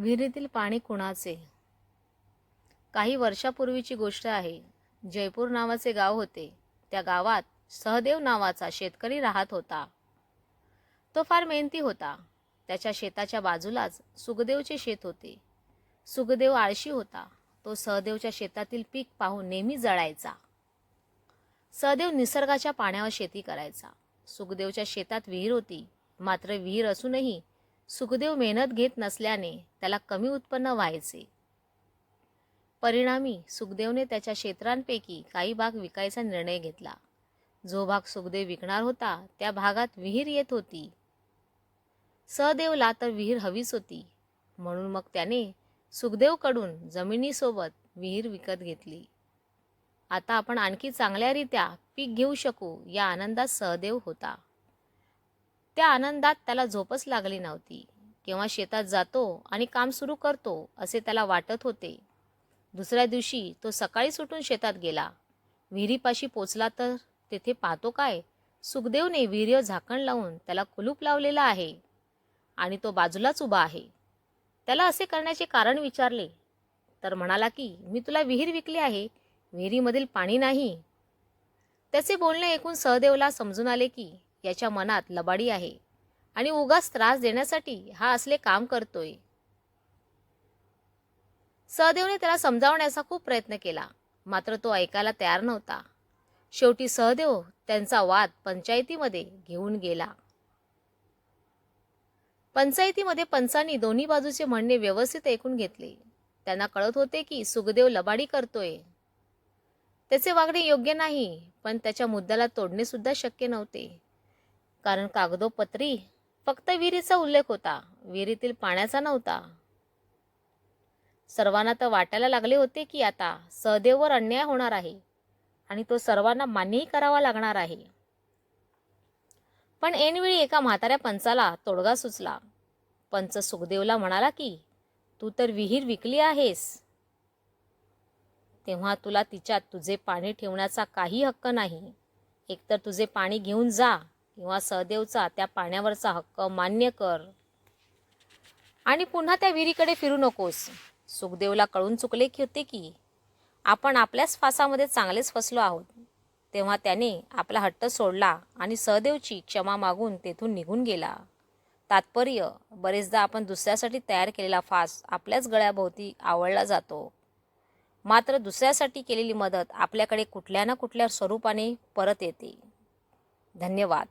विहिरीतील पाणी कुणाचे? काही वर्षापूर्वीची गोष्ट आहे. जयपूर नावाचे गाव होते. त्या गावात सहदेव नावाचा शेतकरी राहत होता. तो फार मेहनती होता. त्याच्या शेताच्या बाजूलाच सुखदेवचे शेत होते. सुखदेव आळशी होता. तो सहदेवच्या शेतातील पीक पाहून नेहमी जळायचा. सहदेव निसर्गाच्या पाण्यावर शेती करायचा. सुखदेवच्या शेतात विहीर होती. मात्र विहीर असूनही सुखदेव मेहनत घेत नसल्याने त्याला कमी उत्पन्न व्हायचे. परिणामी सुखदेवने त्याच्या क्षेत्रांपैकी काही भाग विकायचा निर्णय घेतला. जो भाग सुखदेव विकणार होता त्या भागात विहीर येत होती. सहदेवला तर विहीर हवीच होती. म्हणून मग त्याने सुखदेवकडून जमिनीसोबत विहीर विकत घेतली. आता आपण आणखी चांगल्यारीत्या पीक घेऊ शकू या आनंदात सहदेव होता. त्या आनंदात त्याला झोपच लागली नव्हती. केव्हा शेतात जातो आणि काम सुरू करतो असे त्याला वाटत होते. दुसऱ्या दिवशी तो सकाळी सुटून शेतात गेला. विहिरीपाशी पोचला तर तेथे पाहतो काय? सुखदेवने विहिरीवर झाकण लावून त्याला कुलूप लावलेला आहे आणि तो बाजूलाच उभा आहे. त्याला असे करण्याचे कारण विचारले. तर म्हणाला की मी तुला विहीर विकली आहे. विहिरीमधील पाणी नाही. त्याचे बोलणे ऐकून सहदेवला समजून आले की याच्या मनात लबाडी आहे आणि उगाच त्रास देण्यासाठी हा असले काम करतोय. सहदेवने त्याला समजावण्याचा खूप प्रयत्न केला मात्र तो ऐकायला तयार नव्हता. शेवटी सहदेव त्यांचा वाद पंचायतीमध्ये घेऊन गेला. पंचायतीमध्ये पंचांनी दोन्ही बाजूचे म्हणणे व्यवस्थित ऐकून घेतले. त्यांना कळत होते की सुखदेव लबाडी करतोय. त्याचे वागणे योग्य नाही पण त्याच्या मुद्द्याला तोडणे सुद्धा शक्य नव्हते. कारण कागदोपत्री फक्त विहिरीचा उल्लेख होता. विहिरीतील पाण्याचा नव्हता. सर्वांना तर वाटायला लागले होते की आता सहदेववर अन्याय होणार आहे आणि तो सर्वांना मान्यही करावा लागणार आहे. पण ऐनवेळी एका म्हाताऱ्या पंचाला तोडगा सुचला. पंच सुखदेवला म्हणाला की तू तर विहीर विकली आहेस. तेव्हा तुला तिच्यात तुझे पाणी ठेवण्याचा काही हक्क नाही. एकतर तुझे पाणी घेऊन जा. किंवा सहदेवचा त्या पाण्यावरचा हक्क मान्य कर. आणि पुन्हा त्या विहिरीकडे फिरू नकोस. सुखदेवला कळून चुकले की होते की आपण आपल्याच फासामध्ये चांगलेच फसलो आहोत. तेव्हा त्याने आपला हट्ट सोडला आणि सहदेवची क्षमा मागून तेथून निघून गेला. तात्पर्य बरेचदा आपण दुसऱ्यासाठी तयार केलेला फास आपल्याच गळ्याभोवती आवळला जातो. मात्र दुसऱ्यासाठी केलेली मदत आपल्याकडे कुठल्या ना कुठल्या स्वरूपाने परत येते. धन्यवाद.